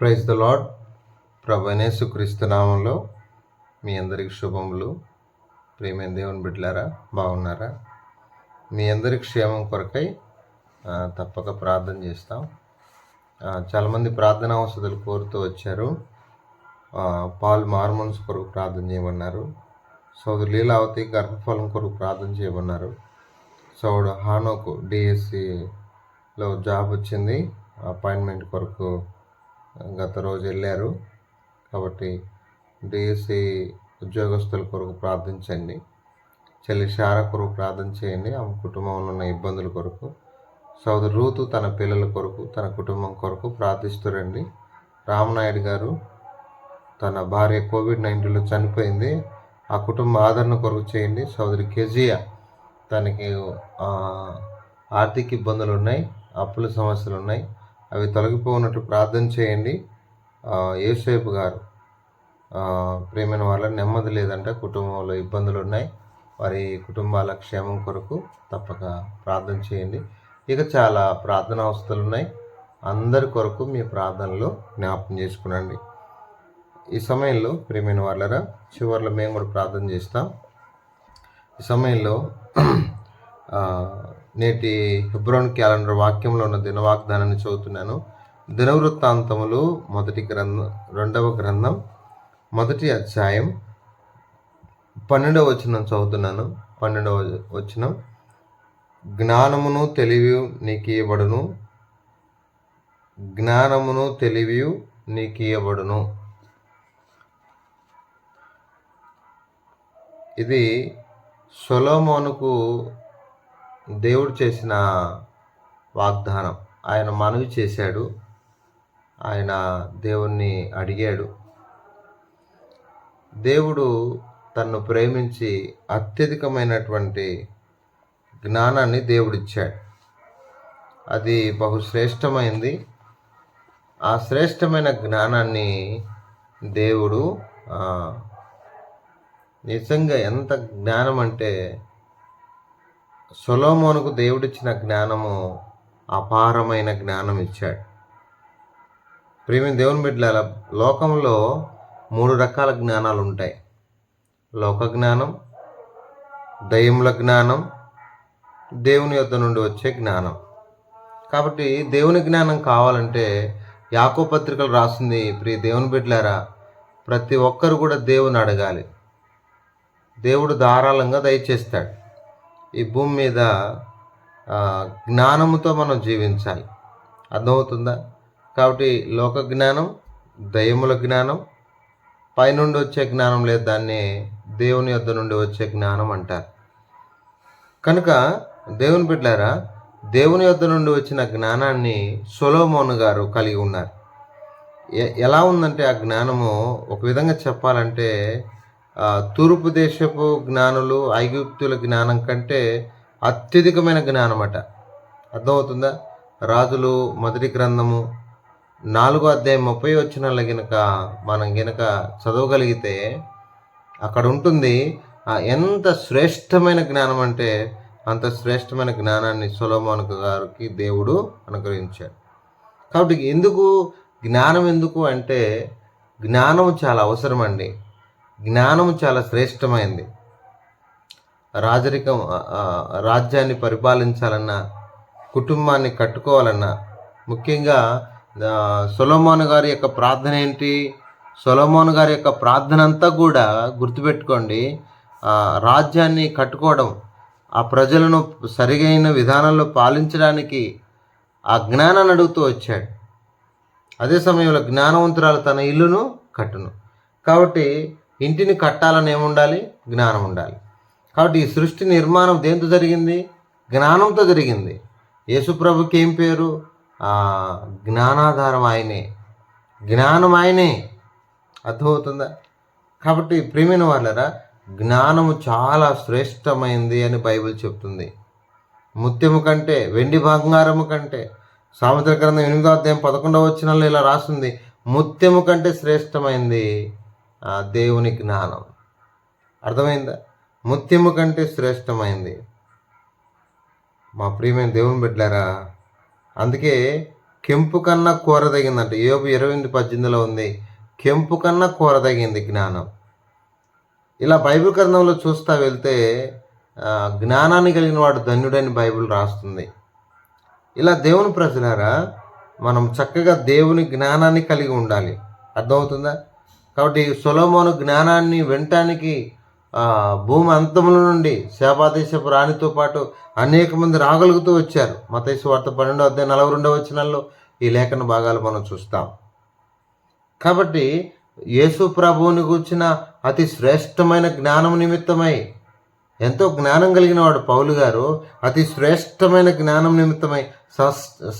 Praise the lord ప్రభనేసు క్రీస్తునామంలో మీ అందరికి శుభములు. ప్రేమైన దేవుని బిడ్డలారా బాగున్నారా? మీ అందరి క్షేమం కొరకై తప్పక ప్రార్థన చేస్తాం. చాలామంది ప్రార్థన వసతులు కోరుతూ వచ్చారు. పాల్ మార్మోన్స్ కొరకు ప్రార్థన చేయమన్నారు. సోదరు లీలావతి గర్భఫలం కొరకు ప్రార్థన చేయమన్నారు. సోడు హానోకు డిఎస్సిలో జాబ్ వచ్చింది. అపాయింట్మెంట్ కొరకు గత రోజు వెళ్ళారు. కాబట్టి డిఎస్సి ఉద్యోగస్తుల కొరకు ప్రార్థించండి చెల్లి శార కొరకు ప్రార్థన చేయండి. ఆమె కుటుంబంలో ఉన్న ఇబ్బందుల కొరకు సోదరు రూతు తన పిల్లల కొరకు తన కుటుంబం కొరకు ప్రార్థిస్తురండి రామనాయుడు గారు తన భార్య కోవిడ్ నైన్టీన్లో చనిపోయింది. ఆ కుటుంబ ఆదరణ కొరకు చేయండి. సోదరి కెజియా తనకి ఆర్థిక ఇబ్బందులు ఉన్నాయి అప్పుల సమస్యలు ఉన్నాయి. అవి తొలగిపోనట్టు ప్రార్థన చేయండి. ఏసేపు గారు ప్రేమైన వాళ్ళ నెమ్మది లేదంట కుటుంబంలో ఇబ్బందులు ఉన్నాయి. వారి కుటుంబాల క్షేమం కొరకు తప్పక ప్రార్థన చేయండి. ఇక చాలా ప్రార్థన అవస్థలు ఉన్నాయి. అందరి కొరకు మీ ప్రార్థనలో జ్ఞాపకం చేసుకునండి. ఈ సమయంలో ప్రేమైన వాళ్ళరా చివరిలో మేము కూడా ప్రార్థన చేస్తాం. ఈ సమయంలో నేటి హెబ్రోన్ క్యాలెండర్ వాక్యంలో ఉన్న దిన వాగ్దానాన్ని చదువుతున్నాను. దినవృత్తాంతములు మొదటి గ్రంథం రెండవ గ్రంథం మొదటి అధ్యాయం పన్నెండవ వచనం చదువుతున్నాను. పన్నెండవ వచనం జ్ఞానమును తెలివి నీకు ఇవ్వబడును జ్ఞానమును తెలివి నీకు ఇవ్వబడును ఇది సొలోమోనుకు దేవుడు చేసిన వాగ్దానం. ఆయన మనవి చేశాడు. ఆయన దేవుణ్ణి అడిగాడు. దేవుడు తన్ను ప్రేమించి అత్యధికమైనటువంటి జ్ఞానాన్ని దేవుడిచ్చాడు. అది బహుశ్రేష్టమైంది. ఆ శ్రేష్టమైన జ్ఞానాన్ని దేవుడు నిజంగా ఎంత జ్ఞానం అంటే సొలోమోనుకు దేవుడిచ్చిన జ్ఞానము అపారమైన జ్ఞానం ఇచ్చాడు ప్రేమి దేవుని బిడ్డల లోకంలో మూడు రకాల జ్ఞానాలు ఉంటాయి లోక జ్ఞానం దయ్యముల జ్ఞానం దేవుని యొద్ద నుండి వచ్చే జ్ఞానం. కాబట్టి దేవుని జ్ఞానం కావాలంటే యాకో పత్రికలు రాసింది ప్రియ దేవుని బిడ్డలారా ప్రతి ఒక్కరు కూడా దేవుని అడగాలి. దేవుడు ధారాళంగా దయచేస్తాడు. ఈ భూమి మీద జ్ఞానముతో మనం జీవించాలి. అర్థమవుతుందా? కాబట్టి లోక జ్ఞానం దయముల జ్ఞానం పైనుండి వచ్చే జ్ఞానం లేదు దాన్ని దేవుని యొద్ద నుండి వచ్చే జ్ఞానం అంటారు. కనుక దేవుని బిడ్డారా దేవుని యొద్ద నుండి వచ్చిన జ్ఞానాన్ని సొలోమోను గారు కలిగి ఉన్నారు. ఎలా ఉందంటే ఆ జ్ఞానము ఒక విధంగా చెప్పాలంటే తూర్పు దేశపు జ్ఞానులు ఐగుప్తుల జ్ఞానం కంటే అత్యధికమైన జ్ఞానం అట అర్థమవుతుందా? రాజులు మొదటి గ్రంథము నాలుగో అధ్యాయం ముప్పై వచ్చిన గినక మనం గినక చదవగలిగితే అక్కడ ఉంటుంది ఆ ఎంత శ్రేష్టమైన జ్ఞానం అంటే అంత శ్రేష్టమైన జ్ఞానాన్ని సొలోమోన్ గారికి దేవుడు అనుగ్రహించాడు. కాబట్టి ఎందుకు జ్ఞానం ఎందుకు అంటే జ్ఞానం చాలా అవసరం అండి జ్ఞానం చాలా శ్రేష్టమైంది. రాజరికం రాజ్యాన్ని పరిపాలించాలన్నా కుటుంబాన్ని కట్టుకోవాలన్నా ముఖ్యంగా ఆ, గారి యొక్క ప్రార్థన ఏంటి? సొలొమోను గారి యొక్క ప్రార్థన అంతా కూడా గుర్తుపెట్టుకోండి. రాజ్యాన్ని కట్టుకోవడం ఆ ప్రజలను సరిగైన విధానంలో పాలించడానికి ఆ జ్ఞానాన్ని అడుగుతూ వచ్చాడు. అదే సమయంలో జ్ఞానవంతురాలు తన ఇల్లును కట్టును. కాబట్టి ఇంటిని కట్టాలని ఏముండాలి? జ్ఞానం ఉండాలి. కాబట్టి ఈ సృష్టి నిర్మాణం దేంతో జరిగింది? జ్ఞానంతో జరిగింది. యేసుప్రభుకి ఏం పేరు? జ్ఞానాధారం ఆయనే. జ్ఞానం ఆయనే. అర్థమవుతుందా? కాబట్టి ప్రేమైన వాళ్ళరా జ్ఞానము చాలా శ్రేష్టమైంది అని బైబిల్ చెప్తుంది. ముత్యము కంటే వెండి బంగారము కంటే సాముద్ర గ్రంథం ఎనిమిదో అధ్యాయం పదకొండవ వచ్చినాల్లో ఇలా రాస్తుంది ముత్యము కంటే శ్రేష్టమైంది. దేవుని జ్ఞానం. అర్థమైందా? ముత్యము కంటే శ్రేష్టమైంది. మా ప్రియమైన దేవుని బిడ్డారా అందుకే కెంపు కన్నా కూరదగిందంట యోబు ఇరవై ఎనిమిది పద్దెనిమిదిలో ఉంది. కెంపు కన్నా కూరదగింది జ్ఞానం. ఇలా బైబిల్ గ్రంథంలో చూస్తా వెళ్తే జ్ఞానాన్ని కలిగిన వాడు ధన్యుడని బైబిల్ రాస్తుంది. ఇలా దేవుని ప్రజలారా మనం చక్కగా దేవుని జ్ఞానాన్ని కలిగి ఉండాలి. అర్థమవుతుందా? కాబట్టి సొలోమోను జ్ఞానాన్ని వినటానికి భూమి అంతముల నుండి శాపాదేశపు రాణితో పాటు అనేక మంది రాగలుగుతూ వచ్చారు. మతైసు వార్త పన్నెండో అధ్యాయ నలభై రెండవ వచనాల్లో ఈ లేఖన భాగాలు మనం చూస్తాం. కాబట్టి యేసు ప్రభువుని కూర్చిన అతి శ్రేష్టమైన జ్ఞానం నిమిత్తమై ఎంతో జ్ఞానం కలిగిన వాడు పౌలు గారు అతి శ్రేష్టమైన జ్ఞానం నిమిత్తమై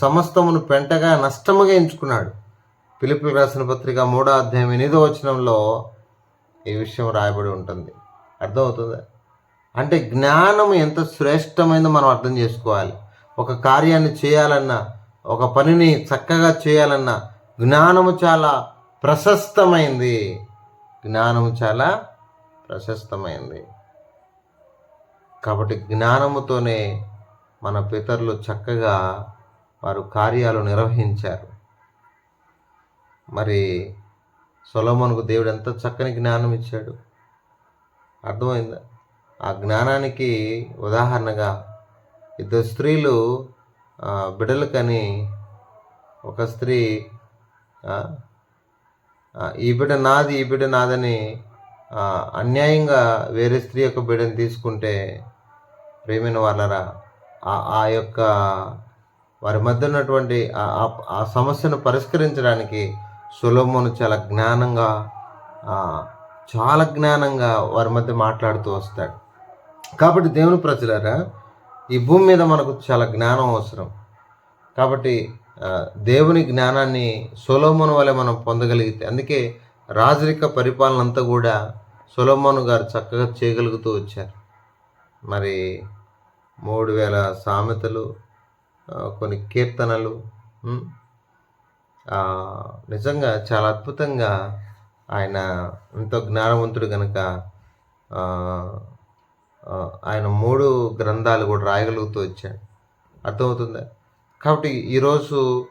సమస్తమును పెంటగా నష్టముగా ఎంచుకున్నాడు. పిలుపులు రాసిన పత్రిక మూడో అధ్యాయం ఎనిమిదో వచనంలో ఈ విషయం రాయబడి ఉంటుంది. అర్థమవుతుందా? అంటే జ్ఞానం ఎంత శ్రేష్టమైందో మనం అర్థం చేసుకోవాలి. ఒక కార్యాన్ని చేయాలన్నా ఒక పనిని చక్కగా చేయాలన్నా జ్ఞానము చాలా ప్రశస్తమైంది. జ్ఞానము చాలా ప్రశస్తమైంది. కాబట్టి జ్ఞానముతోనే మన పితరులు చక్కగా వారు కార్యాలు నిర్వహించారు. మరి సొలమోనుకు దేవుడు ఎంత చక్కని జ్ఞానం ఇచ్చాడు. అర్థమైందా? ఆ జ్ఞానానికి ఉదాహరణగా ఇద్దరు స్త్రీలు బిడ్డలకని ఒక స్త్రీ ఈ బిడ్డ నాది ఈ బిడ్డ నాదని అన్యాయంగా వేరే స్త్రీ యొక్క బిడ్డని తీసుకుంటే ప్రేమైన వాళ్ళరా? ఆ- ఆ యొక్క వారి మధ్య ఉన్నటువంటి ఆ- ఆ సమస్యను పరిష్కరించడానికి సులభమును చాలా జ్ఞానంగా చాలా జ్ఞానంగా వారి మధ్య మాట్లాడుతూ వస్తాడు. కాబట్టి దేవుని ప్రజలారా ఈ భూమి మీద మనకు చాలా జ్ఞానం అవసరం. కాబట్టి దేవుని జ్ఞానాన్ని సొలోమోను వల్ల మనం పొందగలిగితే అందుకే రాజరిక పరిపాలన అంతా కూడా సొలోమోను గారు చక్కగా చేయగలుగుతూ వచ్చారు. మరి మూడు వేల సామెతలు కొన్ని కీర్తనలు నిజంగా చాలా అద్భుతంగా ఆయన ఎంతో జ్ఞానవంతుడు కనుక ఆయన మూడు గ్రంథాలు కూడా రాయగలుగుతూ వచ్చాడు. అర్థమవుతుందా? కాబట్టి ఈరోజు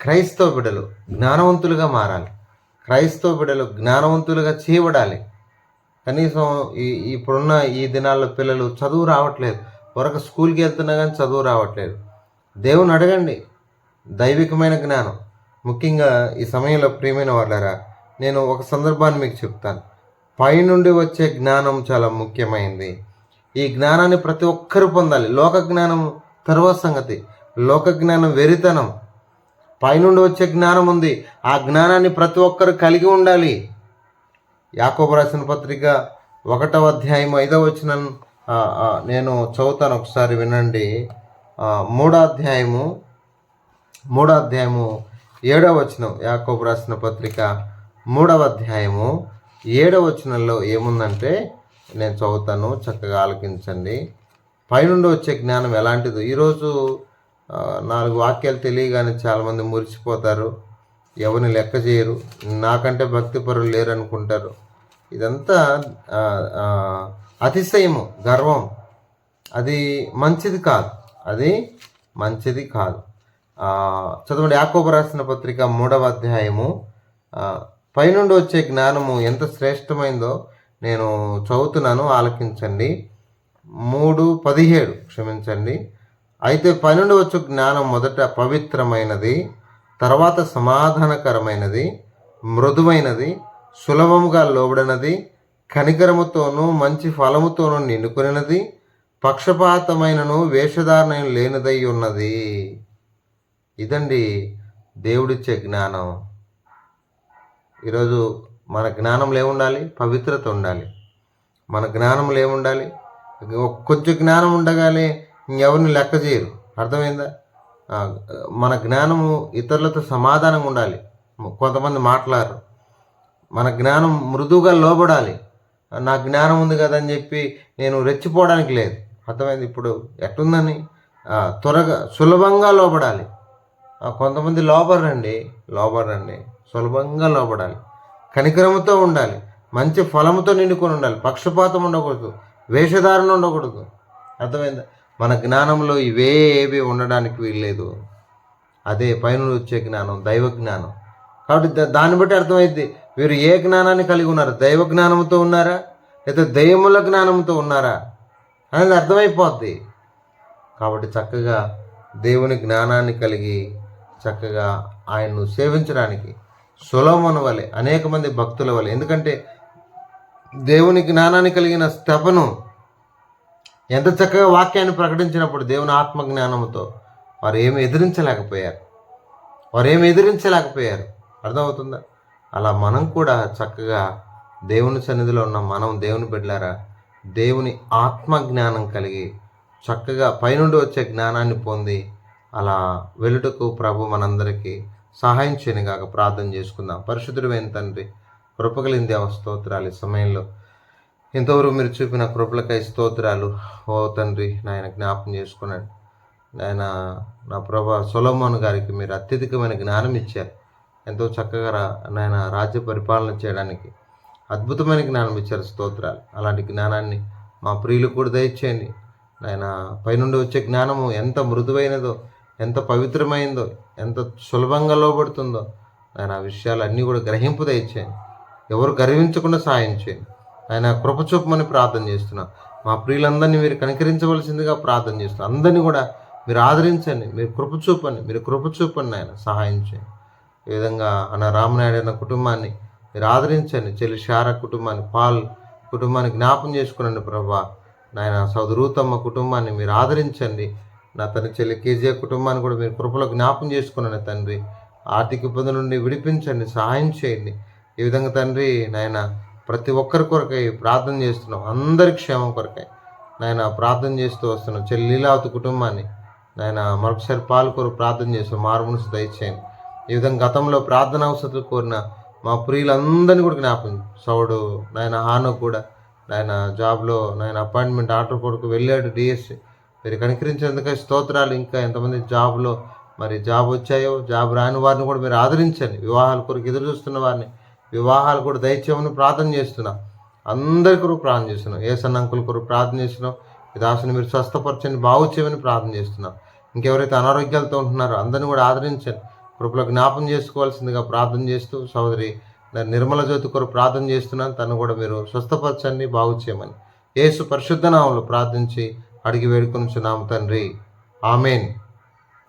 క్రైస్తవ బిడలు జ్ఞానవంతులుగా మారాలి. క్రైస్తవ బిడలు జ్ఞానవంతులుగా చేయబడాలి. కనీసం ఈ ఇప్పుడున్న ఈ దినాల్లో పిల్లలు చదువు రావట్లేదు. వరకు స్కూల్కి వెళ్తున్నా కానీ చదువు రావట్లేదు. దేవుని అడగండి. దైవికమైన జ్ఞానం. ముఖ్యంగా ఈ సమయంలో ప్రియమైన వాళ్ళరా నేను ఒక సందర్భాన్ని మీకు చెప్తాను. పైనుండి వచ్చే జ్ఞానం చాలా ముఖ్యమైనది ఈ జ్ఞానాన్ని ప్రతి ఒక్కరూ పొందాలి. లోక జ్ఞానం తర్వాత సంగతి. లోక జ్ఞానం వెరితనం. పైనుండి వచ్చే జ్ఞానం ఉంది. ఆ జ్ఞానాన్ని ప్రతి ఒక్కరు కలిగి ఉండాలి. యాకోబు రాసిన పత్రిక ఒకటవ అధ్యాయం ఐదవ వచ్చిన నేను చదువుతాను ఒకసారి వినండి. మూడో అధ్యాయము మూడో అధ్యాయము ఏడవ వచనం యాకోబు రాసిన పత్రిక మూడవ అధ్యాయము ఏడవ వచనంలో ఏముందంటే నేను చదువుతాను చక్కగా ఆలకించండి. పైనుండి వచ్చే జ్ఞానం ఎలాంటిదో. ఈరోజు నాలుగు వాక్యాలు తెలియగానే చాలామంది మురిసిపోతారు. ఎవరిని లెక్క చేయరు. నాకంటే భక్తి పరులు లేరు అనుకుంటారు ఇదంతా అతిశయము గర్వం. అది మంచిది కాదు. అది మంచిది కాదు. చదవండి యాకోబు రాసిన పత్రిక మూడవ అధ్యాయము. పైనుండి వచ్చే జ్ఞానము ఎంత శ్రేష్టమైందో నేను చదువుతున్నాను ఆలకించండి. మూడు పదిహేడు క్షమించండి. అయితే పైనుండి వచ్చే జ్ఞానం మొదట పవిత్రమైనది తర్వాత సమాధానకరమైనది మృదువైనది సులభముగా లోబడినది కనికరముతోనూ మంచి ఫలముతోనూ నిండుకునినది పక్షపాతమైనను వేషధారణ లేనిదై ఉన్నది. ఇదండి దేవుడిచ్చే జ్ఞానం. ఈరోజు మన జ్ఞానంలో ఏముండాలి పవిత్రత ఉండాలి. మన జ్ఞానంలో ఏముండాలి కొంచెం జ్ఞానం ఉండగానే ఇంకెవరిని లెక్క చేయరు. అర్థమైందా? మన జ్ఞానము ఇతరులతో సమాధానంగా ఉండాలి. కొంతమంది మాట్లాడరు. మన జ్ఞానం మృదువుగా లోబడాలి. నా జ్ఞానం ఉంది కదా అని చెప్పి నేను రెచ్చిపోవడానికి లేదు. అర్థమైంది ఇప్పుడు? ఎట్టుందని త్వరగా సులభంగా లోపడాలి కొంతమంది లోబడరండి లోబడరండి సులభంగా లోబడాలి. కనికరముతో ఉండాలి. మంచి ఫలముతో నిండుకొని ఉండాలి. పక్షపాతం ఉండకూడదు. వేషధారణ ఉండకూడదు. అర్థమైందా? మన జ్ఞానంలో ఇవేవి ఉండడానికి వీల్లేదు. అదే పైన వచ్చే జ్ఞానం దైవ జ్ఞానం. కాబట్టి దాన్ని బట్టి అర్థమైంది వీరు ఏ జ్ఞానాన్ని కలిగి ఉన్నారు? దైవ జ్ఞానంతో ఉన్నారా? లేదా దైవముల జ్ఞానంతో ఉన్నారా? అనేది అర్థమైపోద్ది. కాబట్టి చక్కగా దేవుని జ్ఞానాన్ని కలిగి చక్కగా ఆయన్ను సేవించడానికి సులభమను వలె అనేక మంది భక్తుల వలె. ఎందుకంటే దేవుని జ్ఞానాన్ని కలిగిన స్తపను ఎంత చక్కగా వాక్యాన్ని ప్రకటించినప్పుడు దేవుని ఆత్మ జ్ఞానంతో వారు ఏమి ఎదిరించలేకపోయారు. వారు ఏమి ఎదిరించలేకపోయారు. అర్థమవుతుందా? అలా మనం కూడా చక్కగా దేవుని సన్నిధిలో ఉన్న మనం దేవుని బిడ్డలారా దేవుని ఆత్మ జ్ఞానం కలిగి చక్కగా పైనుండి వచ్చే జ్ఞానాన్ని పొంది అలా వెలుటకు ప్రభు మనందరికీ సహాయం చేయని కాక ప్రార్థన చేసుకుందాం. పరిశుద్ధుడైన తండ్రి కృపగలింది దేవ స్తోత్రాలు ఈ సమయంలో. ఇంతవరకు మీరు చూపిన కృపలకై స్తోత్రాలు ఓ తండ్రి నాయన జ్ఞాపం చేసుకున్నాడు నాయన నా ప్రభా సొలమోన్ గారికి మీరు అత్యధికమైన జ్ఞానం ఇచ్చారు. ఎంతో చక్కగా నాయన రాజ్య పరిపాలన చేయడానికి అద్భుతమైన జ్ఞానం ఇచ్చారు స్తోత్రాలు. అలాంటి జ్ఞానాన్ని మా ప్రియులు కూడా దయచేయండి. నాయన పైనుండి వచ్చే జ్ఞానము ఎంత మృదువైనదో ఎంత పవిత్రమైందో ఎంత సులభంగా లోబడుతుందో. ఆయన ఆ విషయాలు అన్నీ కూడా గ్రహింపు దయచేయండి. ఎవరు గర్వించకుండా సాయం చేయండి. ఆయన కృపచూపమని ప్రార్థన చేస్తున్నా. మా ప్రియులందరినీ మీరు కనికరించవలసిందిగా ప్రార్థన చేస్తున్నా. అందరినీ కూడా మీరు ఆదరించండి. మీరు కృపచూపండి మీరు కృపచూపండి ఆయన. సహాయం చేయండి. ఈ విధంగా అన్న రామనాయుడు అన్న కుటుంబాన్ని మీరు ఆదరించండి. చెల్లి శార కుటుంబాన్ని పాల్ కుటుంబాన్ని జ్ఞాపం చేసుకునండి ప్రభా. నాయన సౌదరూతమ్మ కుటుంబాన్ని మీరు ఆదరించండి. నా తన చెల్లి కేజీఆర్ కుటుంబాన్ని కూడా మీరు కృపలో జ్ఞాపం చేసుకున్నాను తండ్రి. ఆర్థిక ఇబ్బందుల నుండి విడిపించండి సహాయం చేయండి. ఈ విధంగా తండ్రి నాయన ప్రతి ఒక్కరి కొరకై ప్రార్థన చేస్తున్నాం. అందరి క్షేమం కొరకై నాయన ప్రార్థన చేస్తూ వస్తున్నాం. చెల్లి లీలావతి కుటుంబాన్ని నాయన మరొకసారి పాల్కొరు ప్రార్థన చేస్తాం మారుమనసు దయచేయండి. ఈ విధంగా గతంలో ప్రార్థన అవసరాలు కోరిన మా ప్రియులందరినీ కూడా జ్ఞాపకం సౌడు నాయన హానో కూడా నాయన జాబ్లో నాయన అపాయింట్మెంట్ ఆర్డర్ కొరకు వెళ్ళాడు డిఎస్సి. మీరు కనికరించినందుకే స్తోత్రాలు. ఇంకా ఎంతమంది జాబ్లో మరి జాబ్ వచ్చాయో జాబ్ రాని వారిని కూడా మీరు ఆదరించండి. వివాహాల కొరకు ఎదురు చూస్తున్న వారిని వివాహాలు కూడా దయచేయమని ప్రార్థన చేస్తున్నాం. అందరి కొరకు ప్రార్థన చేస్తున్నాం. ఏ సన్నంకుల కొరకు ప్రార్థన చేస్తున్నాం. ఈ దాసుని మీరు స్వస్థపరచండి బాగు చేయమని ప్రార్థన చేస్తున్నాం. ఇంకెవరైతే అనారోగ్యాలతో ఉంటున్నారో అందరిని కూడా ఆదరించండి. కృపలో జ్ఞాపం చేసుకోవాల్సిందిగా ప్రార్థన చేస్తూ సోదరి నిర్మల జ్యోతి కొరకు ప్రార్థన చేస్తున్నాను. తను కూడా మీరు స్వస్థపరచండి బాగు చేయమని. యేసు పరిశుద్ధ నామంలో ప్రార్థించి అడిగి వేడుకొనిచున్నాము తండ్రి. ఆమెన్.